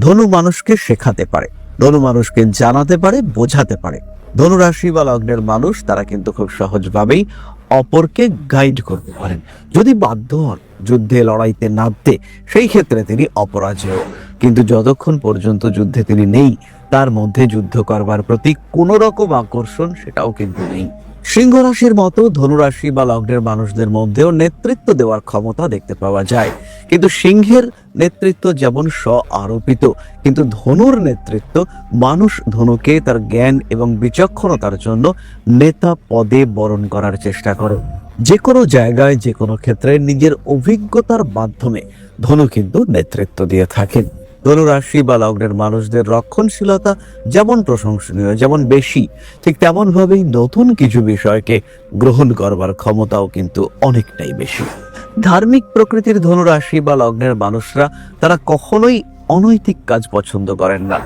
ধনু মানুষকে শেখাতে পারে, ধনু মানুষকে জানাতে পারে, বোঝাতে পারে। ধনু রাশি বা লগ্নের মানুষ, তারা কিন্তু খুব সহজভাবেই অপরকে গাইড করতে পারেন। যদি বাধ্য হন, যুদ্ধে লড়াইতে নামতে, সেই ক্ষেত্রে তিনি অপরাজেয়। কিন্তু যতক্ষণ পর্যন্ত যুদ্ধে তিনি নেই, তার মধ্যে যুদ্ধ করবার প্রতি কোনো রকম আকর্ষণ সেটাও কিন্তু নেই। সিংহ রাশির মতো ধনুরাশি বা লগ্নের মানুষদের মধ্যেও নেতৃত্ব দেওয়ার ক্ষমতা দেখতে পাওয়া যায়। কিন্তু সিংহের নেতৃত্ব যেমন স্ব আরোপিত কিন্তু ধনুর নেতৃত্ব মানুষ ধনুকে তার জ্ঞান এবং বিচক্ষণতার জন্য নেতা পদে বরণ করার চেষ্টা করে। যে কোনো জায়গায় যে কোনো ক্ষেত্রে নিজের অভিজ্ঞতার মাধ্যমে ধনু কিন্তু নেতৃত্ব দিয়ে থাকেন। ধনুরাশি বা লগ্নের মানুষদের রক্ষণশীলতা যেমন প্রশংসনীয়, যেমন বেশি, ঠিক তেমনভাবেই নতুন কিছু বিষয়কে গ্রহণ করবার ক্ষমতাও কিন্তু অনেকটাই বেশি। ধার্মিক প্রকৃতির ধনুরাশি বা লগ্নের মানুষরা তারা কখনোই অনৈতিক কাজ পছন্দ করেন না।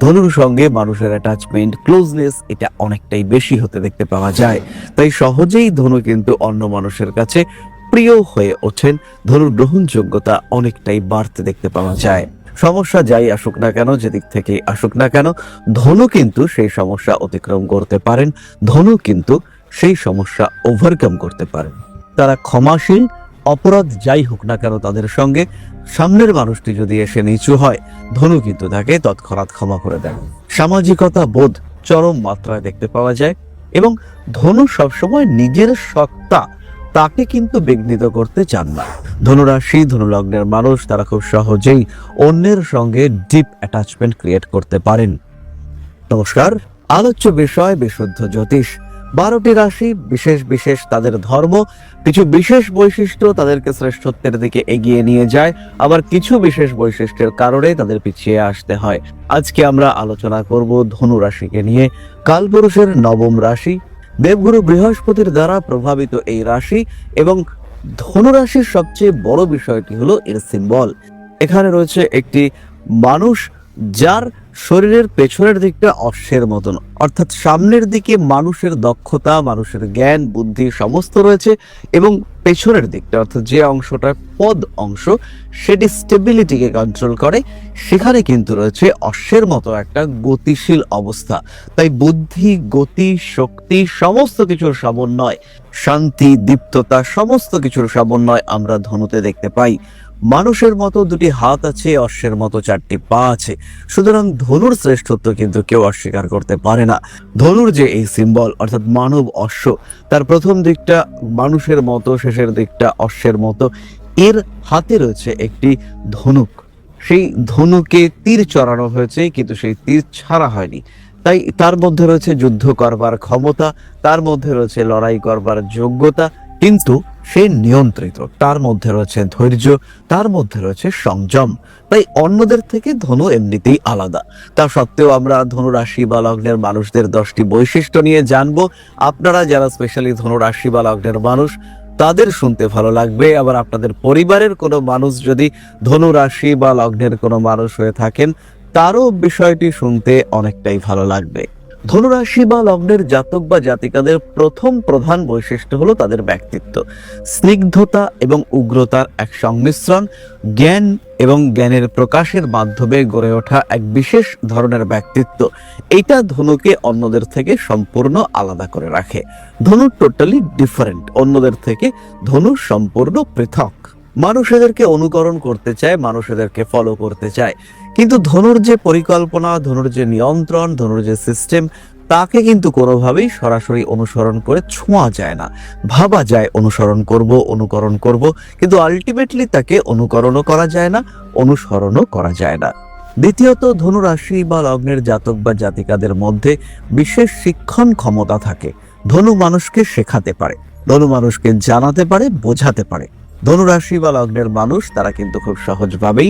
ধনুর সঙ্গে মানুষের অ্যাটাচমেন্ট ক্লোজনেস এটা অনেকটাই বেশি হতে দেখতে পাওয়া যায়। তাই সহজেই ধনু কিন্তু অন্য মানুষের কাছে প্রিয় হয়ে ওঠেন। ধনুর গ্রহণযোগ্যতা অনেকটাই বাড়তে দেখতে পাওয়া যায়। সমস্যা যাই আসুক না কেন, যেদিক থেকে আসুক না কেন, ধনু কিন্তু সেই সমস্যা অতিক্রম করতে পারেন, ধনু কিন্তু সেই সমস্যা ওভারকাম করতে পারেন। তারা ক্ষমাশীল, অপরাধ যাই হোক না কেন তাদের সঙ্গে, সামনের মানুষটি যদি এসে নিচু হয়, ধনু কিন্তু তাকে তৎক্ষণাৎ ক্ষমা করে দেন। সামাজিকতা, বোধ চরম মাত্রায় দেখতে পাওয়া যায় এবং ধনু সবসময় নিজের সত্তা তাকে কিন্তু বিঘ্নিত করতে চান না। ধনুরাশি, ধনুলগ্নের মানুষ, তারা খুব সহজেই অন্যের সঙ্গে ডিপ অ্যাটাচমেন্ট ক্রিয়েট করতে পারেন। নমস্কার, আলোচ্য বিষয় বিশুদ্ধ জ্যোতিষ। বারোটি রাশি, বিশেষ বিশেষ তাদের ধর্ম, কিছু বিশেষ বৈশিষ্ট্য তাদেরকে শ্রেষ্ঠত্বের দিকে এগিয়ে নিয়ে যায়, আবার কিছু বিশেষ বৈশিষ্ট্যের কারণে তাদের পিছিয়ে আসতে হয়। আজকে আমরা আলোচনা করব ধনু রাশিকে নিয়ে। কালপুরুষের নবম রাশি দেবগুরু বৃহস্পতির দ্বারা প্রভাবিত এই রাশি এবং ধনুরাশির সবচেয়ে বড় বিষয়টি হলো এর সিম্বল এখানে রয়েছে একটি মানুষ যার শরীরের পেছনের দিকটা অশ্বের মতন। অর্থাৎ সামনের দিকে মানুষের দক্ষতা, মানুষের জ্ঞান, বুদ্ধি সমস্ত রয়েছে এবং পেছনের দিকটা, অর্থাৎ যে অংশটা পদ অংশ, সেটি স্টেবিলিটিকে কন্ট্রোল করে। সেখানে কিন্তু রয়েছে অশ্বের মতো একটা গতিশীল অবস্থা। তাই বুদ্ধি, গতি, শক্তি সমস্ত কিছুর সমন্বয়, শান্তি, দীপ্ততা সমস্ত কিছুর সমন্বয় আমরা ধনুতে দেখতে পাই। মানুষের মতো দুটি হাত আছে, অশ্বের মতো চারটি পা আছে। সুতরাং ধনুর শ্রেষ্ঠত্ব কিন্তু কেউ অস্বীকার করতে পারে না। ধনুর যে এই সিম্বল অর্থাৎ মানব অশ্ব, তার প্রথম দিকটা মানুষের মতো, শেষের দিকটা অশ্বের মতো। এর হাতে রয়েছে একটি ধনুক। সেই ধনুকে তীর চড়ানো হয়েছে, কিন্তু সেই তীর ছাড়া হয়নি। তাই তার মধ্যে রয়েছে যুদ্ধ করবার ক্ষমতা, তার মধ্যে রয়েছে লড়াই করবার যোগ্যতা, কিন্তু সে নিয়ন্ত্রিত। তার মধ্যে রয়েছে ধৈর্য, তার মধ্যে রয়েছে সংযম। তাই অন্যদের থেকে ধনু এমনিতেই আলাদা। তা সত্ত্বেও আমরা ধনুরাশি বা লগ্নের মানুষদের দশটি বৈশিষ্ট্য নিয়ে জানব। আপনারা যারা স্পেশালি ধনুরাশি বা লগ্নের মানুষ, তাদের শুনতে ভালো লাগবে। আবার আপনাদের পরিবারের কোনো মানুষ যদি ধনুরাশি বা লগ্নের কোনো মানুষ হয়ে থাকেন, তারও বিষয়টি শুনতে অনেকটাই ভালো লাগবে। ধনুরাশি বা লগ্নের জাতক বা জাতিকাদের প্রথম প্রধান বৈশিষ্ট্য হলো তাদের ব্যক্তিত্ব। স্নিগ্ধতা এবং উগ্রতার এক সংমিশ্রণ, জ্ঞান এবং জ্ঞানের প্রকাশের মাধ্যমে গড়ে ওঠা এক বিশেষ ধরনের ব্যক্তিত্ব। এটা ধনুকে অন্যদের থেকে সম্পূর্ণ আলাদা করে রাখে। ধনু টোটালি ডিফারেন্ট অন্যদের থেকে ধনু সম্পূর্ণ পৃথক। মানুষ এদেরকে অনুকরণ করতে চায়, মানুষ এদেরকে ফলো করতে চায়। কিন্তু ধনুর যে পরিকল্পনা, ধনুর যে নিয়ন্ত্রণ, ধনুর যে সিস্টেম তাকে কিন্তু কোনোভাবেই সরাসরি অনুসরণ করে ছোঁয়া যায় না। ভাবা যায়, অনুসরণ করব, অনুকরণ করব, কিন্তু আলটিমেটলি তাকে অনুকরণও করা যায় না, অনুসরণও করা যায় না। দ্বিতীয়ত ধনু রাশি বা লগ্নের জাতক বা জাতিকাদের মধ্যে বিশেষ শিক্ষণ ক্ষমতা থাকে। ধনু মানুষকে শেখাতে পারে, ধনু মানুষকে জানাতে পারে, বোঝাতে পারে। ধনুরাশি বা লগ্নের মানুষ তারা কিন্তু খুব সহজভাবেই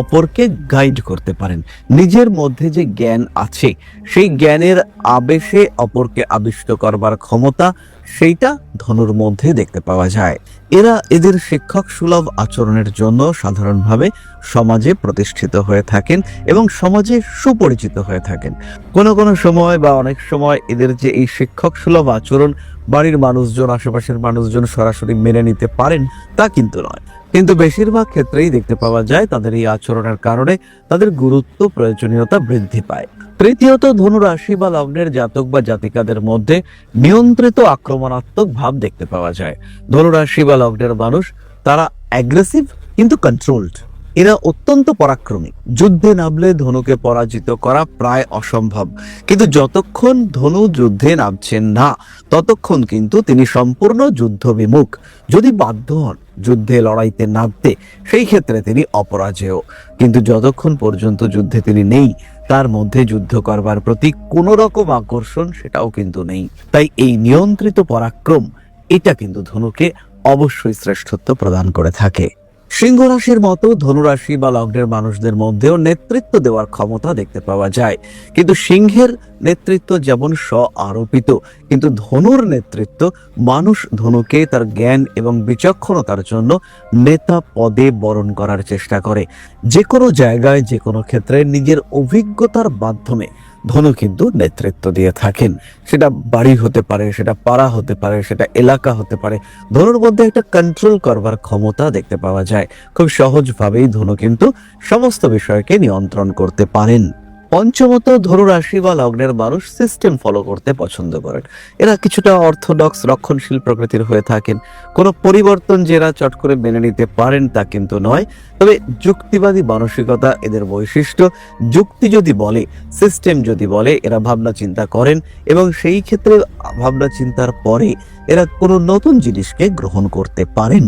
অপরকে গাইড করতে পারেন। নিজের মধ্যে যে জ্ঞান আছে, সেই জ্ঞানের আবেশে অপরকে আবিষ্ট করবার ক্ষমতা, সেইটা ধনুর মধ্যে দেখতে পাওয়া যায়। এরা এদের শিক্ষক সুলভ আচরণের জন্য সাধারণভাবে সমাজে প্রতিষ্ঠিত হয়ে থাকেন এবং সমাজে সুপরিচিত হয়ে থাকেন। কোনো কোনো সময় বা অনেক সময় এদের যে এই শিক্ষক সুলভ আচরণ, বাড়ির মানুষজন, আশেপাশের মানুষজন সরাসরি মেনে নিতে পারেন, তা কিন্তু নয়। কিন্তু বেশিরভাগ ক্ষেত্রেই দেখতে পাওয়া যায় তাদের এই আচরণের কারণে তাদের গুরুত্ব, প্রয়োজনীয়তা বৃদ্ধি পায়। তৃতীয়ত, ধনুরাশি বা লগ্নের জাতক বা জাতিকাদের মধ্যে নিয়ন্ত্রিত আক্রমণাত্মক ভাব দেখতে পাওয়া যায়। ধনুরাশি বা লগ্নের মানুষ, তারা অ্যাগ্রেসিভ কিন্তু কন্ট্রোলড এরা অত্যন্ত পরাক্রমী। যুদ্ধে নামলে ধনুকে পরাজিত করা প্রায় অসম্ভব। কিন্তু যতক্ষণ ধনু যুদ্ধে নামছেন না, ততক্ষণ কিন্তু তিনি সম্পূর্ণ যুদ্ধ বিমুখ যদি বাধ্য হন যুদ্ধে লড়াইতে নামতে, সেই ক্ষেত্রে তিনি অপরাজেয়। কিন্তু যতক্ষণ পর্যন্ত যুদ্ধে তিনি নেই, তার মধ্যে যুদ্ধ করবার প্রতি কোনো রকম আকর্ষণ সেটাও কিন্তু নেই। তাই এই নিয়ন্ত্রিত পরাক্রম, এটা কিন্তু ধনুকে অবশ্যই শ্রেষ্ঠত্ব প্রদান করে থাকে। সিংহ রাশির মতো ধনুরাশি বা লগ্নের মানুষদের মধ্যেও নেতৃত্ব দেওয়ার ক্ষমতা দেখতে পাওয়া যায়। কিন্তু সিংহের নেতৃত্ব যেমন স্ব আরোপিত কিন্তু ধনুর নেতৃত্ব মানুষ ধনুকে তার জ্ঞান এবং বিচক্ষণতার জন্য নেতা পদে বরণ করার চেষ্টা করে। যে কোনো জায়গায় যে কোনো ক্ষেত্রে নিজের অভিজ্ঞতার মাধ্যমে ধনু কিন্তু নেতৃত্ব দিয়ে থাকেন। সেটা বাড়ি হতে পারে, সেটা পাড়া হতে পারে, সেটা এলাকা হতে পারে। ধনুর মধ্যে একটা কন্ট্রোল করবার ক্ষমতা দেখতে পাওয়া যায়। খুব সহজভাবেই ধনু কিন্তু সমস্ত বিষয়কে নিয়ন্ত্রণ করতে পারেন। পঞ্চমত ধনু রাশি বা লগ্নের মানুষ সিস্টেম ফলো করতে পছন্দ করেন। এরা কিছুটা অর্থোডক্স রক্ষণশীল প্রকৃতির হয়ে থাকেন। কোনো পরিবর্তন যে এরা চট করে মেনে নিতে পারেন তা কিন্তু নয়। তবে যুক্তিবাদী মানসিকতা এদের বৈশিষ্ট্য। যুক্তি যদি বলে সিস্টেম যদি বলে, এরা ভাবনা চিন্তা করেন এবং সেই ক্ষেত্রে ভাবনা চিন্তার পরে এরা কোনো নতুন জিনিসকে গ্রহণ করতে পারেন।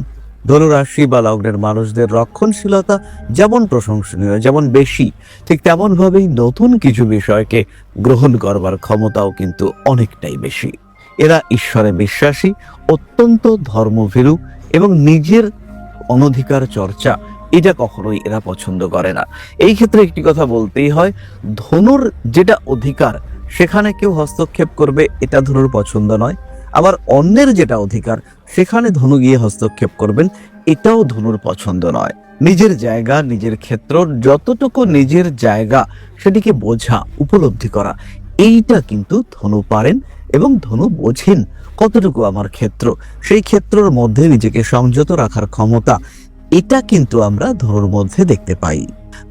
ধনুরাশি বা লগ্নের মানুষদের রক্ষণশীলতা যেমন প্রশংসনীয়, যেমন বেশি, ঠিক তেমনভাবেই নতুন কিছু বিষয়কে গ্রহণ করবার ক্ষমতাও কিন্তু অনেকটাই বেশি। এরা ঈশ্বরে বিশ্বাসী, অত্যন্ত ধর্মভীরু এবং নিজের অনধিকার চর্চা এটা কখনোই এরা পছন্দ করে না। এই ক্ষেত্রে একটি কথা বলতেই হয়, ধনুর যেটা অধিকার, সেখানে কেউ হস্তক্ষেপ করবে এটা ধনুর পছন্দ নয়। আবার অন্যের যেটা অধিকার, সেখানে ধনু গিয়ে হস্তক্ষেপ করবেন, এটাও ধনুর পছন্দ নয়। নিজের জায়গা, নিজের ক্ষেত্র, যতটুকু নিজের জায়গা, সেটিকে বোঝা, উপলব্ধি করা, এইটা কিন্তু ধনু পারেন এবং ধনু বোঝেন কতটুকু আমার ক্ষেত্র। সেই ক্ষেত্রের মধ্যে নিজেকে সংযত রাখার ক্ষমতা, এটা কিন্তু আমরা ধনুর মধ্যে দেখতে পাই।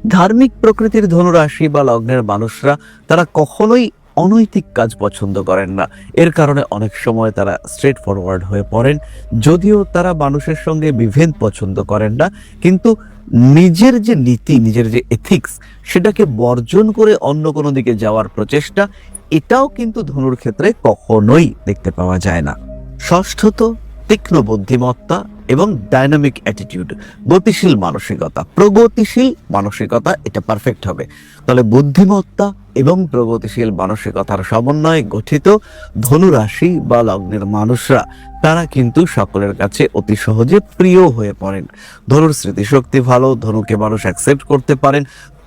ধার্মিক প্রকৃতির ধনুরাশি বা লগ্নের মানুষরা, তারা কখনোই অনৈতিক কাজ পছন্দ করেন না। এর কারণে অনেক সময় তারা স্ট্রেট ফরওয়ার্ড হয়ে পড়েন। যদিও তারা মানুষের সঙ্গে বিভেদ পছন্দ করেন না, কিন্তু নিজের যে নীতি, নিজের যে এথিক্স সেটাকে বর্জন করে অন্য কোনো দিকে যাওয়ার প্রচেষ্টা, এটাও কিন্তু ধনুর ক্ষেত্রে কখনোই দেখতে পাওয়া যায় না। ষষ্ঠত, তীক্ষ্ণ বুদ্ধিমত্তা এবং ডাইনামিক অ্যাটিটিউড গতিশীল মানসিকতা। প্রগতিশীল মানসিকতা, এটা পারফেক্ট হবে। তাহলে বুদ্ধিমত্তা এবং প্রগতিশীল মানসিকতার সমন্বয়ে গঠিত ধনুরাশি বা লগ্নের মানুষরা, তারা কিন্তু সকলের কাছে অতি সহজে প্রিয় হয়ে পড়েন। ধনুর স্মৃতিশক্তি ভালো, ধনুকে মানুষ অ্যাকসেপ্ট করতে পারেন।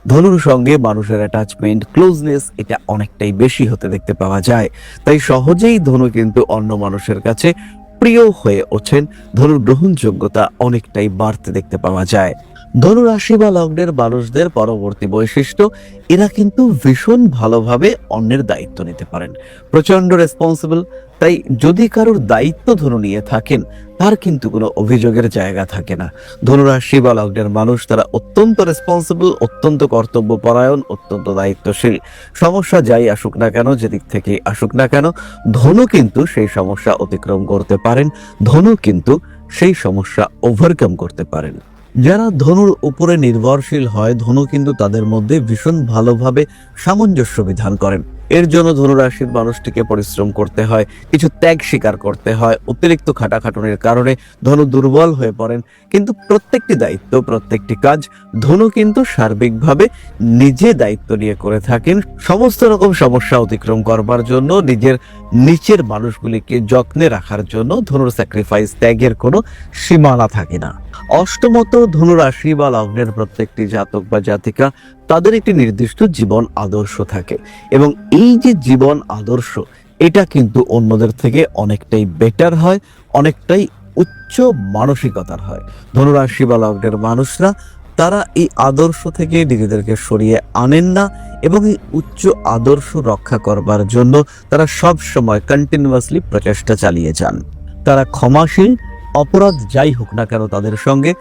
ধনুর সঙ্গে মানুষের অ্যাটাচমেন্ট ক্লোজনেস এটা অনেকটাই বেশি হতে দেখতে পাওয়া যায়। তাই সহজেই ধনু কিন্তু অন্য মানুষের কাছে প্রিয় হয়ে ওঠেন ধনুর গ্রহণযোগ্যতা অনেকটাই বাড়তে দেখতে পাওয়া যায়। ধনু রাশি বা লগ্নের মানুষদের পরবর্তী বৈশিষ্ট্য, এরা কিন্তু ভীষণ ভালোভাবে অন্যের দায়িত্ব নিতে পারেন। প্রচণ্ড রেসপন্সিবল তাই যদি কারোর দায়িত্ব ধনু নিয়ে থাকেন, তার কিন্তু কোনো অভিযোগের জায়গা থাকে না। ধনুরাশি বা লগ্নের মানুষ তারা অত্যন্ত রেসপন্সিবল অত্যন্ত কর্তব্যপরায়ণ, অত্যন্ত দায়িত্বশীল। সমস্যা যাই আসুক না কেন, যেদিক থেকে আসুক না কেন, ধনু কিন্তু সেই সমস্যা অতিক্রম করতে পারেন, ধনু কিন্তু সেই সমস্যা ওভারকাম করতে পারেন। যারা ধনুর উপরে নির্ভরশীল হয় ধনু কিন্তু তাদের মধ্যে ভীষণ ভালোভাবে সামঞ্জস্য বিধান করেন। এর জন্য ধনুরাশির মানুষটিকে পরিশ্রম করতে হয়, কিছু ত্যাগ স্বীকার করতে হয়, অতিরিক্ত খাটাখাটুনির কারণে ধনু দুর্বল হয়ে পড়েন। কিন্তু প্রত্যেকটি দায়িত্ব, প্রত্যেকটি কাজ ধনু কিন্তু সার্বিকভাবে নিজে দায়িত্ব নিয়ে করে থাকেন। সমস্ত রকম সমস্যা অতিক্রম করবার জন্য, নিজের নিচের মানুষগুলিকে যত্নে রাখার জন্য ধনুর স্যাক্রিফাইস ত্যাগের কোনো সীমানা থাকে না। অষ্টমত, ধনুরাশি বা লগ্নের প্রত্যেকটি জাতক বা জাতিকা তাদের একটি নির্দিষ্ট জীবন আদর্শ থাকে এবং এই যে জীবন আদর্শ, এটা কিন্তু অন্যদের থেকে অনেকটাই বেটার হয়, অনেকটাই উচ্চ মানসিকতার হয়। ধনুরাশি বা লগ্নের মানুষরা, তারা এই আদর্শ থেকে নিজেদেরকে সরিয়ে আনেন না এবং এই উচ্চ আদর্শ রক্ষা করবার জন্য তারা সব সময় কন্টিনিউয়াসলি প্রচেষ্টা চালিয়ে যান। তারা ক্ষমাশীল, অপরাধ যাই হোক না কেন তাদের সঙ্গে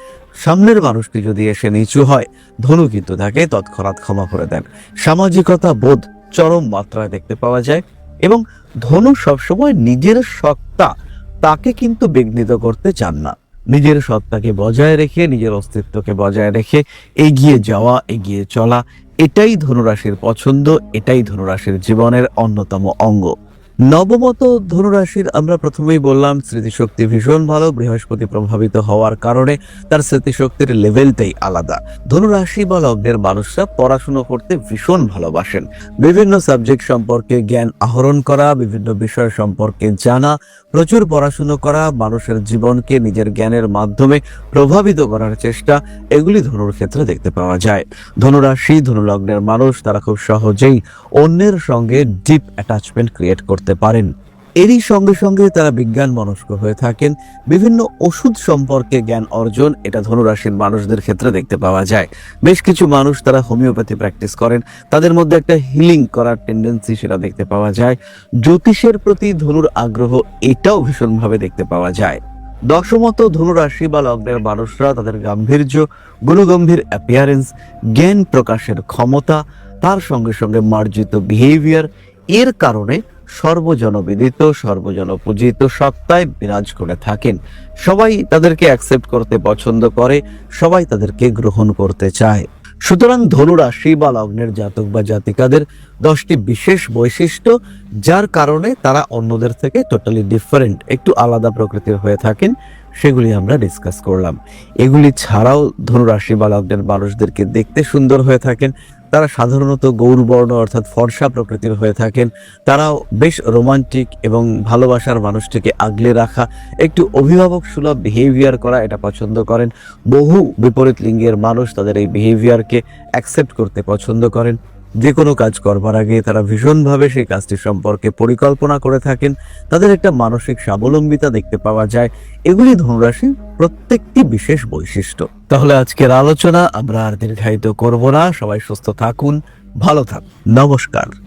সামনের মানুষটি যদি এসে নিচু হয়, ধনু কিন্তু তাকে তৎক্ষণাৎ ক্ষমা করে দেন। সামাজিকতা, বোধ চরম মাত্রায় দেখতে পাওয়া যায় এবং ধনু সবসময় নিজের সত্তা তাকে কিন্তু বিঘ্নিত করতে চান না। নিজের সত্তাকে বজায় রেখে, নিজের অস্তিত্বকে বজায় রেখে এগিয়ে যাওয়া, এগিয়ে চলা, এটাই ধনুরাশির পছন্দ, এটাই ধনুরাশির জীবনের অন্যতম অঙ্গ। নবমত ধনুরাশির আমরা প্রথমেই বললাম, স্মৃতিশক্তি ভীষণ ভালো, বৃহস্পতি প্রভাবিত হওয়ার কারণে তার স্মৃতিশক্তির লেভেলটাই আলাদা। ধনুরাশি বা লগ্নের মানুষরা পড়াশুনো করতে ভীষণ ভালোবাসেন। বিভিন্ন সাবজেক্ট সম্পর্কে জ্ঞান আহরণ করা, বিভিন্ন বিষয় সম্পর্কে জানা, প্রচুর পড়াশুনো করা, মানুষের জীবনকে নিজের জ্ঞানের মাধ্যমে প্রভাবিত করার চেষ্টা, এগুলি ধনুর ক্ষেত্রে দেখতে পাওয়া যায়। ধনুরাশি, ধনুলগ্নের মানুষ, তারা খুব সহজেই অন্যের সঙ্গে ডিপ অ্যাটাচমেন্ট ক্রিয়েট করতে পারেন। এরই সঙ্গে সঙ্গে তারা বিজ্ঞান মনস্ক হয়ে থাকেন। বিভিন্ন ওষুধ সম্পর্কে জ্ঞান অর্জন, এটা ধনুরাশির মানুষদের ক্ষেত্রে দেখতে পাওয়া যায়। বেশ কিছু মানুষ তারা হোমিওপ্যাথি প্র্যাকটিস করেন। তাদের মধ্যে একটা হিলিং করার টেন্ডেন্সি সেটা দেখতে পাওয়া যায়। জ্যোতিষের প্রতি ধনুর আগ্রহ এটাও ভীষণভাবে দেখতে পাওয়া যায়। দশমত ধনুরাশি বা লগ্নের মানুষরা তাদের গাম্ভীর্য, গুণগম্ভীর অ্যাপিয়ারেন্স জ্ঞান প্রকাশের ক্ষমতা, তার সঙ্গে সঙ্গে মার্জিত বিহেভিয়ার এর কারণে সর্বজনবিদিত, সর্বজনপূজিত সত্তায় বিরাজ করে থাকেন। সবাই তাদেরকে অ্যাকসেপ্ট করতে পছন্দ করে, সবাই তাদেরকে গ্রহণ করতে চায়। সুতরাং ধনুরাশি বা লগ্নের জাতক বা জাতিকাদের দশটি বিশেষ বৈশিষ্ট্য, যার কারণে তারা অন্যদের থেকে টোটালি ডিফারেন্ট একটু আলাদা প্রকৃতির হয়ে থাকেন, সেগুলি আমরা ডিসকাস করলাম। এগুলি ছাড়াও ধনুরাশি বা লগ্নের মানুষদেরকে দেখতে সুন্দর হয়ে থাকেন তারা সাধারণত গৌরবর্ণ অর্থাৎ ফর্সা প্রকৃতির হয়ে থাকেন। তারাও বেশ রোমান্টিক এবং ভালোবাসার মানুষটিকে আগলে রাখা, একটু অভিভাবক সুলভ বিহেভিয়ার করা এটা পছন্দ করেন। বহু বিপরীত লিঙ্গের মানুষ তাদের এই বিহেভিয়ারকে অ্যাকসেপ্ট করতে পছন্দ করেন। যে কোনো কাজ করবার আগে তারা ভীষণভাবে সেই কাজটি সম্পর্কে পরিকল্পনা করে থাকেন। তাদের একটা মানসিক স্বাবলম্বিতা দেখতে পাওয়া যায়। এগুলি ধনুরাশি প্রত্যেকটি বিশেষ বৈশিষ্ট্য। তাহলে আজকের আলোচনা আমরা আর দীর্ঘায়িত করব না। সবাই সুস্থ থাকুন, ভালো থাকুন। নমস্কার।